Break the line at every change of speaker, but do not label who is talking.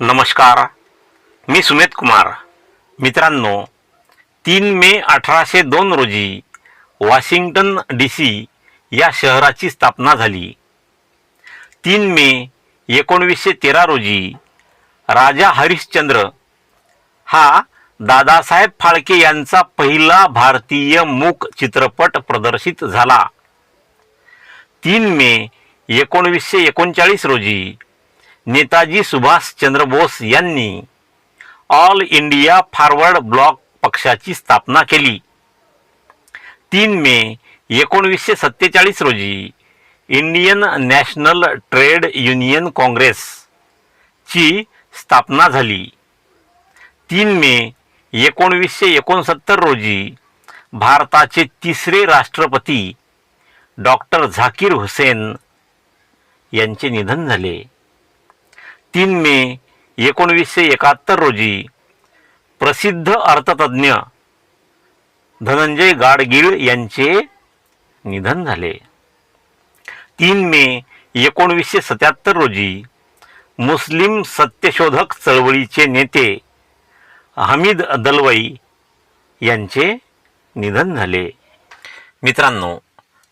नमस्कार मी सुमेध कुमार. मित्रांनो तीन मे अठराशे दोन रोजी वॉशिंग्टन डी सी या शहराची स्थापना झाली. तीन मे एकोणवीसशे तेरा रोजी राजा हरिश्चंद्र हा दादासाहेब फाळके यांचा पहिला भारतीय मूक चित्रपट प्रदर्शित झाला. तीन मे एकोणवीसशे एकोणचाळीस रोजी नेताजी सुभाषचंद्र बोस यांनी ऑल इंडिया फॉरवर्ड ब्लॉक पक्षाची स्थापना केली. तीन मे एकोणवीसशे सत्तेचाळीस रोजी Indian national trade union congress ची स्थापना झाली. तीन मे एकोणवीसशे एकोणसत्तर रोजी भारताचे तिसरे राष्ट्रपती डॉक्टर झाकीर हुसेन यांचे निधन झाले. तीन मे एकोणवीसशे एकाहत्तर रोजी प्रसिद्ध अर्थतज्ञ धनंजय गाडगीळ यांचे निधन झाले. तीन मे एकोणवीसशे सत्याहत्तर रोजी मुस्लिम सत्यशोधक चळवळीचे नेते हमीद दलवाई यांचे निधन झाले. मित्रांनो